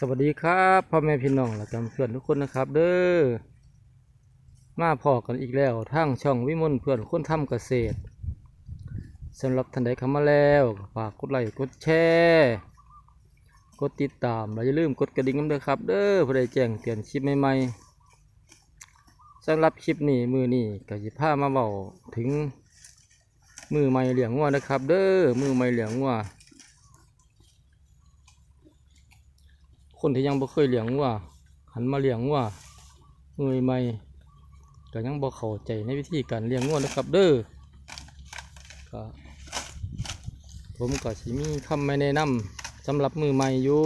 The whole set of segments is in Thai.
สวัสดีครับพ่อแม่พี่น้องและจำเพื่อนทุกคนนะครับเด้อมาพอกันอีกแล้วทางช่องวิมลเพื่อนคนทำเกษตรสำหรับท่านใดเข้ามาแล้วฝากกดไลค์กดแชร์กดติดตามและอย่าลืมกดกระดิ่งกันด้วยครับ เด้อเพื่อได้แจ้งเตือนคลิปใหม่ๆสำหรับคลิปนี้มือนี้ก็จะพามาเบาถึงมือใหม่เหลี้ยงงัวนะครับ เด้อมือใหม่เหลี้ยงงัว คนที่ยังบ่เคยเลี้ยงวัวหันมาเลี้ยงวัวมือใหม่ก็ยังบ่เข้าใจในวิธีการเลี้ยงวัวนะครับ เด้อก็ผมก็สิมีคำไม่แนะนำสำหรับมือใหม่อยู่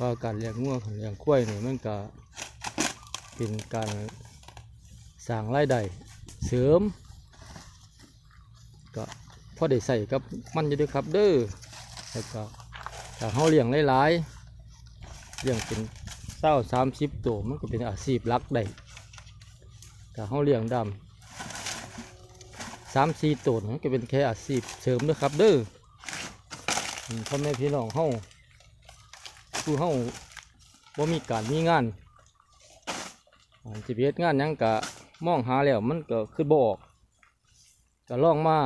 ว่าการเลี้ยงวัวเลี้ยงควายนี่มันก็เป็นการสร้างรายได้เสริมก็พอได้ใส่กับมันอยู่ด้วยครับเด้อแล้วก็ถ้าเฮาเลี้ยงหลายๆ เลี้ยงเป็นเศร้าสามสิบตัวมันก็เป็นอาชีพลักได้แต่เขาเลี้ยงดำสามสี่ตัวมันก็เป็นแค่อาชีพเสริมเด้อครับเด้อพ่อแม่พี่น้องเฮาผู้เฮาว่ามีการมีงานอ่าจิเฮ็ดงานยังกะมองหาแล้วมันก็คือบ่ออกก็ล่องมา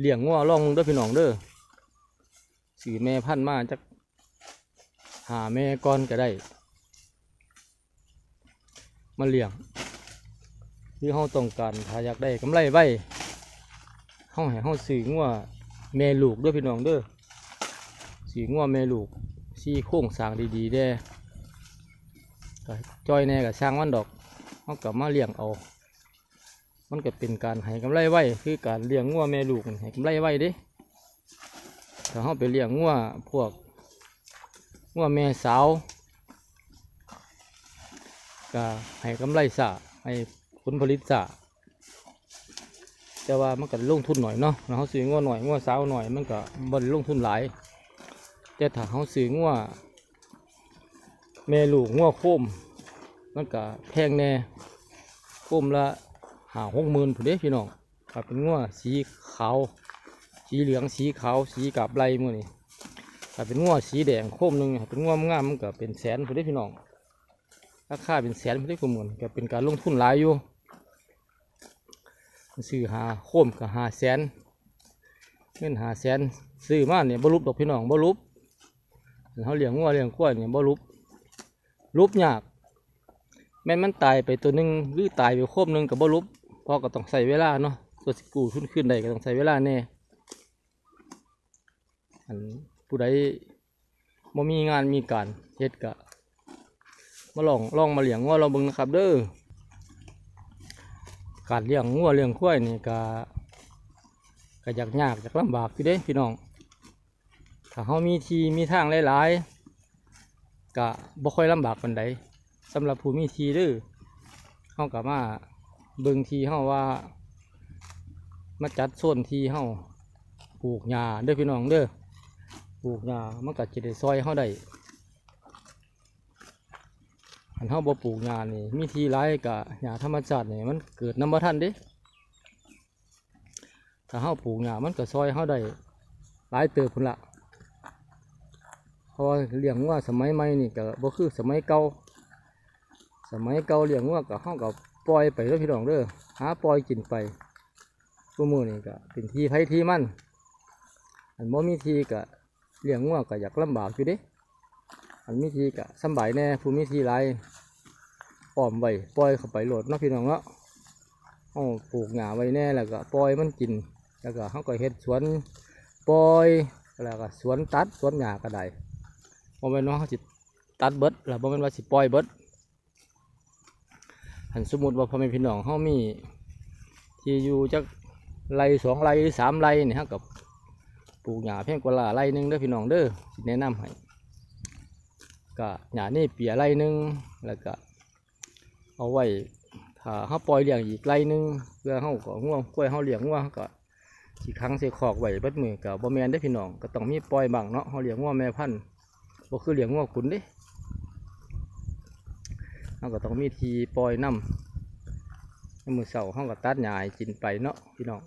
เลี้ยงงัวลองเด้อพี่น้องเด้อสีแม่พันธุ์มาจัก หาแม่ก้อนก็ได้ มาเลี้ยงที่เขาต้องการถ้าอยากได้กำไรไว้เขาให้เขาซื้องัวแม่ลูกด้วยพี่น้องเด้อซื้องัวแม่ลูกซี่โค้งสางดีๆได้จอยแน่กับช่างมันดอกเขากลับมาเลี้ยงเอา มันก็เป็นการให้กำไรไว้คือการเลี้ยงงัวแม่ลูกให้กำไรไว้ด้ถ้าเขาไปเลี้ยงงัวพวก ว่าแม่สาวก็ให้กำไรสะให้ผลผลิตสะแต่ว่ามันก็ลงทุนหน่อยเนาะเขาซื้องัวหน่อยงัวสาวหน่อยมันก็บริลงทุนหลาย แต่ถ้าเขาซื้องัวแม่ลูกงัวโคมมันก็แพงแน่โคมละหาหกหมื่นผู้เด้พี่น้องถ้าเป็นงัวสีขาวสีเหลืองสีขาวสีกับไรมือนี่ ถ้าเป็นงัวสีแดงโคมหนึ่งเป็นงัวงามมันก็เป็นแสนผู้ได้พี่น้องราคาเป็นแสนผู้ได้กมือนก็เป็นการลงทุนหลายอยู่ซื้อหาโคมก็หาแสนเงินหาแสนซื้อมาเนี่ยบรุบดอกพี่น้องบรุบเขาเลี้ยงงัวเลี้ยงกล้วยเนี่ยบรุบรุบยากแม่นมันตายไปตัวหนึ่งหรือตายไปโคมหนึ่งกับบรุบพราะก็ต้องใส่เวลาเนาะตัวสิกูขึ้นขึ้นได้ก็ต้องใส่เวลาแน่อัน ผู้ใดบ่มีงานมีการเฮ็ดกะมาลองลองมาเลี้ยงงัวเราเบิ่งนะครับ เด้อการเลี้ยงงัวเลี้ยงควายนี่ก็ก็ยากยากยากลำบากอยู่เด้พี่น้องถ้าเฮามีทีมีทางหลายๆก็บ่ค่อยลำบากปานใดสำหรับผู้มีทีเด้อเฮาก็มาเบิ่งทีเฮาว่า มาจัดโซนทีเฮาปลูกหญ้าเด้อพี่น้องเด้อ ปลูกหญ้ามันก็จะได้ซอยเขาได้อันเขาบ่ปลูกหญ้านี่มีที่ไรกะหญ้าธรรมชาตินี่มันเกิดน้ำบ่ทันเด้ถ้าเขาปลูกหญ้ามันก็ซอยเขาได้หลายเติบพุ่นละเพราะเลี้ยงว่าสมัยใหม่นี่ก็บ่คือสมัยเก่าสมัยเก่าเลี้ยงว่าก็เขาก็ปล่อยไปเด้อพี่น้องเด้อหาปล่อยกินไปตัวมือนี่ก็เป็นทีไผทีมันอันบ่มีทีก็ เลี้ยงงัวก็อยากลำบากอยู่เด้อันมีทีก็สบายแน่ผู้มีทีไรอ้อมไว้ปล่อยเข้าไปโหลดนะพี่น้องเนาะเอาปลูกหญ้าไว้แน่แล้วก็ปล่อยมันกิน แล้วก็เขาก็เฮ็ดสวนปล่อยแล้วก็สวนตัดสวนหญ้าก็ได้บ่แม่นว่าเขาสิตัดเบิดแล้วบ่แม่นว่าสิปล่อยเบิดหันสมมุติว่าพ่อแม่พี่น้องเฮามีที่อยู่จักไรสองไรหรือสามไรเนี่ฮะกับ ปลูกหญ้าเพียงกว่าละไรหนึ่งเด้อพี่น้องเด้อแนะนำให้ก็หญ้านี่เปียไรหนึ่งแล้วก็เอาไว้ถ้าเขาปล่อยเลี้ยงอีกไรหนึ่งเพื่อเขาก็ง่วงกล้วยเขาเลี้ยงง่วงเขาก็สิครั้งเสคอกไว้เบัดมือกับบ่แมนได้อพี่น้องก็ต้องมีปล่อยบังเนาะเขาเลี้ยงง่วงแม่พันธุ์บ่คือเลี้ยงง่วงขุนเด้เขาก็ต้องมีทีปล่อยน้ำมือเสาเขาก็ตัดหญ้าให้กินไปเนาะพี่น้อง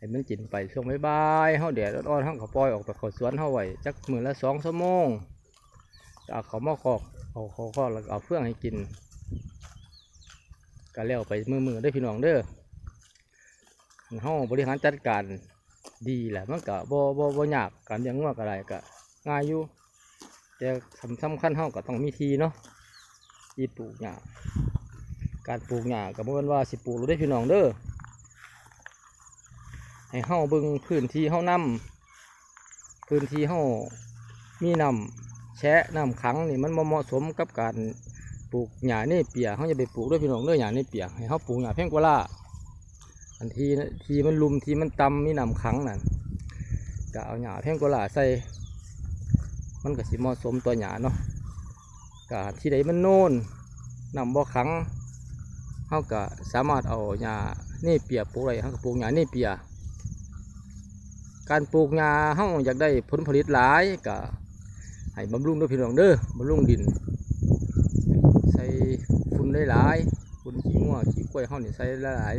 ให้มันกินไปช่วงบ่ายๆเฮาแดดอ่อนๆเฮาก็ปล่อยออกไปเข้าสวนเฮาไว้จักมื้อละสองชั่วโมงก็เอาเขามาคอกเอาเขาคอกแล้วก็เอาเฟื่องให้กินก็แล้วไปมือๆได้พี่น้องเด้อเฮาบริหารจัดการดีแหละมันก็บ่บ่บ่ยากการเลี้ยงงัวก็ได้ก็ง่ายอยู่แต่สำคัญเฮาก็ต้องมีทีเนาะที่ปลูกหญ้าการปลูกหญ้าก็บ่แม่นว่าสิปลูกรู้ได้พี่น้องเด้อ ให้เฮาเบิ่งพื้นที่เฮานำพื้นที่เฮามีน้ำแชะน้ำขังนี่มันเหมาะสมกับการปลูกหญ้าเนเปียเฮาอย่าไปปลูกด้วยพี่น้องเด้อหญ้าเนเปียให้เฮาปลูกหญ้าเพียงกว่าล่าอันทีทีมันลุมทีมันต่ำมีน้ำขังนั่นก็เอาหญ้าเพียงกว่าล่าใส่ มันก็สิเหมาะสมตัวหญ้าเนาะก็ที่ใดมันโน่นน้ำบ่ขังเฮาก็สามารถเอาหญ้าเนเปียปลูกได้เฮาก็ปลูกหญ้าเนเปียก การปลูกงาเฮาอยากได้ผลผลิตหลายก็ให้บำรุงด้วยพี่น้องเด้อบำรุงดิน ใส่ฝุ่นได้หลายฝุ่นขี้งัวขี้กล้วยเฮานี่ใส่หลาย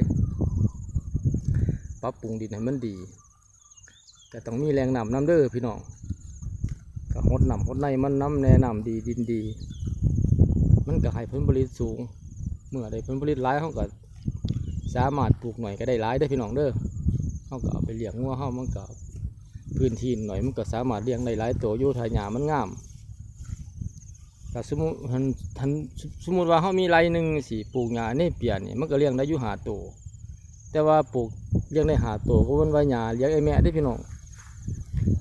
ปรับปรุงดินให้มันดีแต่ต้องมีแรงนำน้ำเด้อพี่น้องก็หดนำหดในมันน้ำแนะนำดีดินดี มันก็ให้ผลผลิตสูง เมื่อได้ผลผลิตหลายเฮาก็สามารถปลูกหน่อยก็ได้หลายได้พี่น้องเด้อเขาก็เอาไปเลี้ยงงัวเขามันก็ พื้นที่หน่อยมันก็สามารถเลี้ยงได้หลายตัวอยู่ทายหญ้ามันงามแต่สมมุติหันทันสมมติว่าเขามีไรหนึ่งสี่ปลูกหญ้านี่เปลี่ยนนี่มันก็เลี้ยงได้อยู่หาตัวแต่ว่าปลูกเลี้ยงได้หาตัวก็มันว่าหญ้าเลี้ยงไอ้แม่ได้พี่น้อง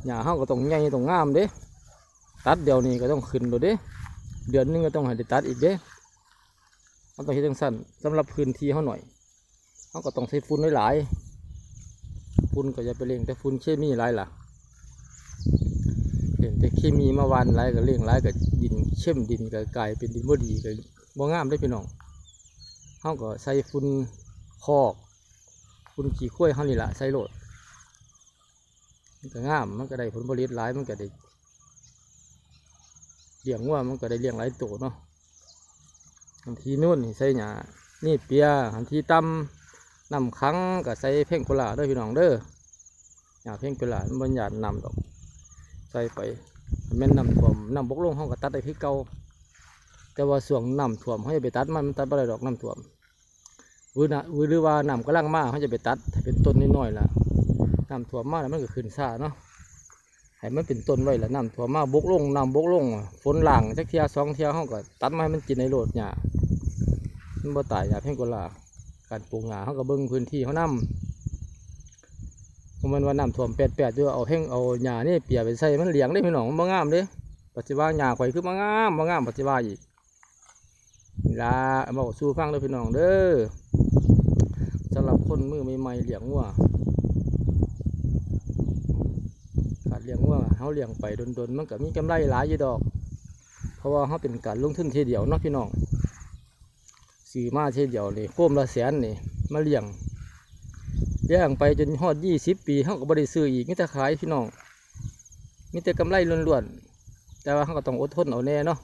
หญ้าเขาก็ต้องใหญ่ต้องงามเด้ ตัดเดี๋ยวนี้ก็ต้องขึ้นโดดเด้ เดือนหนึงก็ต้องให้ได้ตัดอีกเด้เขาต้องเฮ็ดจังสั้นสำหรับพื้นที่เขาหน่อยเขาก็ต้องใช้ฝุ่นหลายๆฝุ่นก็จะไปเลี้ยงแต่ฝุ่นเคมีไรล่ะ เลี้ยงแต่เคมีมาวันไรก็เลี้ยงไรก็ดินเข้มดินก็กลายเป็นดินบ่ดีก็บ่งามได้พี่น้องเฮาก็ใส่ฝุ่นคอกฝุ่นขี้ข้วยเฮานี่ล่ะใส่โลดมันก็งามมันก็ได้ผลผลิตหลายมันก็ได้เลี้ยงวัวมันก็ได้เลี้ยงหลายตัวเนาะอันที่นู่นใส่หญ้านี่เปียอันที่ต่ำน้ำขังก็ใส่เพ่งกุหลาบด้วยพี่น้องเด้ออย่าเพ่งกุหลาบมันบนหยาดนำดอก ใส่ไปแม่นน้ำท่วมน้ำบกลงเขาก็ตัดได้ที่เก่าแต่ว่าส่วงน้ำท่วมเขาจะไปตัดมันมันตัดไม่ได้ดอกน้ำท่วมหรือนะหรือว่าน้ำกำลังมากเขาจะไปตัดถ้าเป็นต้นน้อยๆล่ะน้ำท่วมมาแล้วมันก็ขึ้นซ่าเนาะให้มันเป็นต้นไว้ล้วน้ำท่วมมาบกลงน้ำบกลงฝนหลังจักเทียสองเทียเขาก็ตัดมาให้มันกินในโลดหญ้ามันบ่ตายอย่าเพ่งกุหลาการปลูกหญ้าเขาก็เบิ่งพื้นที่เขานำเพรา มันว่าน้ำท่วมแปดแปดด้วยเอาเพ่งเอาหญ้านี่เปียไปใส่มันเหลียงได้พี่น้องมันบ่งามเด้ปัจจุบันหญ้าข่อยคือบ่งามบ่งามปัจจุบันอีกล่ะเอามาสู้ฟังเด้อพี่น้องเด้อสำหรับคนมือใหม่ๆเลี้ยงวัวการเลี้ยงวัวเขาเลี้ยงไปดนๆมันก็มีกำไรหลายอยู่ดอก เพราะว่าเขาเป็นการลงทุนทีเดียวเนาะพี่น้องซื้อมาเช่นเดียวนี่โค้มละแสนนี่มาเลี้ยง เลี้ยงไปจนฮอดยี่สิบปีเขาก็บ่ได้ซื้ออีกมิแต่ขายพี่น้องมีแต่กำไรล้วนๆแต่ว่าเขาก็ต้องอดทนเอาแน่เนาะ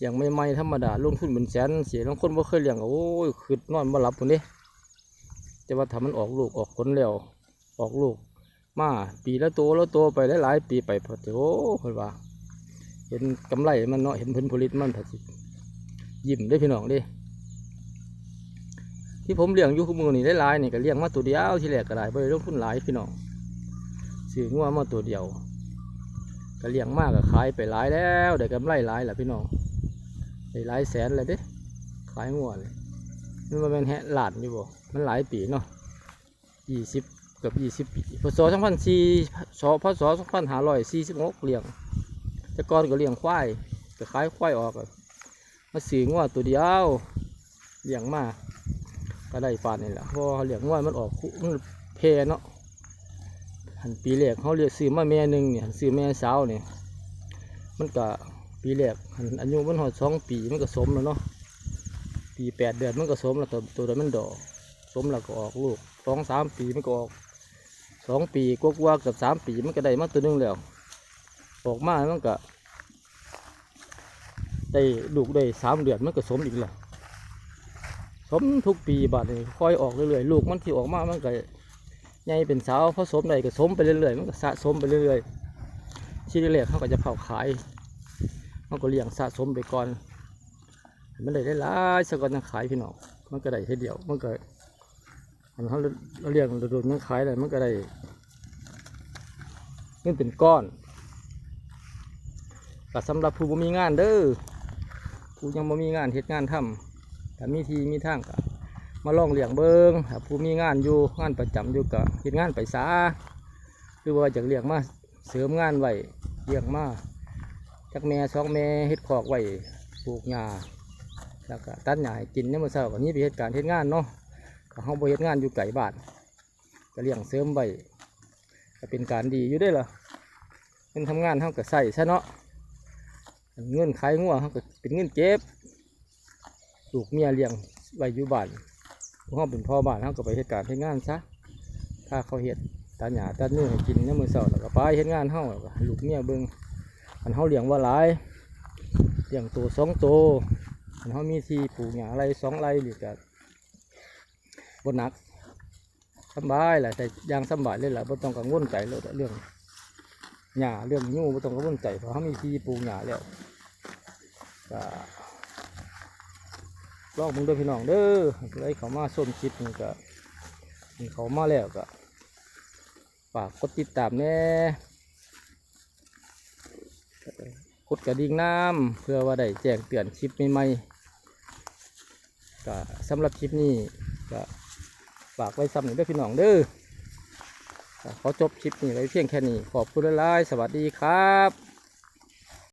อย่างใหม่ธรรมดาลงทุนเป็นแสนเสียบางคนบ่เคยเลี้ยงก็โอ้ยคืดนอนบ่หลับคนนี้แต่ว่าถ้ามันออกลูกออกผลแล้วออกลูก มาปีละโตละโตไปหลายๆปีไปพอโอ้เพิ่นว่า เห็นกำไรมันเนาะเห็นผลผลิตมันพอสิยิ้มได้พี่น้องด้ ที่ผมเลี้ยงอยู่คู่มือนี่ได้หลายนี่ก็เลี้ยงมาตัวเดียวที่แรกก็ได้บ่ได้ลงทุนหลายพี่น้องซื้องัวมาตัวเดียวก็เลี้ยงมากก็ขายไปหลายแล้วได้กำไรหลายแหละพี่น้องได้หลายแสนเลยเด้ขายงัวเลยนี่มันเป็นแฮะหลานอยู่บ่มันหลายปีเนาะยี่สิบเกือบยี่สิบปีพศสองพันสี่พศสองพันห้าร้อยสี่สิบหกเลี้ยงแต่ก่อนก็เลี้ยงควายก็ขายควายออกมาซื้องัวตัวเดียวเลี้ยงมาก ก็ได้ปานนี่แหละเพราะว่าเลี้ยงง่วยมันออกคุมันเพเนาะหันปีแรกเขาเรียกซื้อมาแม่หนึ่งเนี่ยซื้อแม่สาวเนี่ยมันก็ปีแรกหันอายุมันหอดสองปีมันก็สมแล้วเนาะปีแปดเดือนมันก็สมแล้วตัวตัวนั้นมันดอกสมแล้วก็ออกลูกสองสามปีมันก็ออกสองปีกว่าๆกือบสามปีมันก็ได้มาตัวหนึงแล้วออกมามันก็ได้ลูกได้สามเดือนมันก็สมอีกแล้ว สมทุกปีบาดนี้ค่อยออกเรื่อยๆลูกมันที่ออกมามันก็ใหญ่เป็นสาวผสมใดก็สมไปเรื่อยๆมันก็สะสมไปเรื่อยๆที่แรกเขาก็จะเผาขายเขาก็เลี้ยงสะสมไปก่อน มันได้ได้หลายสกก่อนจะขายพี่น้องมันก็ได้ทีเดียวมันก็อันเขาเราเลี้ยงโดดๆมันขายเลยมันก็ได้เงินเป็นก้อนก็สำหรับผู้บ่มีงานเด้อผู้ยังบ่มีงานเฮ็ดงานทำ แต่มีทีมีทางก็มาลองเลี้ยงเบิงถ้าผู้มีงานอยู่งานประจำอยู่ก็เฮ็ดงานไปซาหรือว่าจากเลี้ยงมาเสริมงานไว้เลี้ยงมาจากแม่สองแม่เฮ็ดคอกไว้ปลูกหญ้าแล้วก็ตัดหญ้าให้กินเนี่ยมมื่อเช้าก็นี้ไปเฮ็ดการเฮ็ดงานเนาะก็เฮาบ่เฮ็ดงานอยู่ไกลบ้านก็เลี้ยงเสริมไว้ก็เป็นการดีอยู่ได้อล่ะเป็นทำงานเฮาก็ใส่ซะเนาะเงินขายงัวเฮาก็เป็นเงินเก็บ ลูกเมียเลี้ยงไว้อยู่บ้านห้องเป็นพ่อบ้านเขาก็ไปเหตุการณ์เหตุงานซะถ้าเขาเห็ดตาหยาตาเนื้อให้กินเนี่ยามมือเสาร์แล้วก็ไปเหตุงานเฮาแล้วก็ให้ลูกเมียเบิ่งอันเฮาเลี้ยงว่าหลายเลี้ยงตัวสองตัวอันเฮามีที่ปลูกหญ้าไรสองไรหรือก็บนหนักสบายแหละแต่ยางสบายเลยแหละบ่ต้องกังวลใจเลยเรื่องหญ้าเรื่องยูบ่ต้องกังวลใจเพราะเขามีที่ปลูกหญ้าแล้วก็ ลองมึงด้อพี่น้องเด้อเลยเขามาส้มคลิปนี่ก็นี่เขามาแล้วก็ฝากกดติดตามแน่กดกระดิ่งน้ำเพื่อว่าได้แจ้งเตือนคลิปใหม่ๆก็สำหรับคลิปนี้ก็ฝากไว้ซ้ำหนึ่งด้อพี่น้องเด้อขอจบคลิปนี้ไว้เพียงแค่นี้ ขอบคุณหลายๆสวัสดีครับ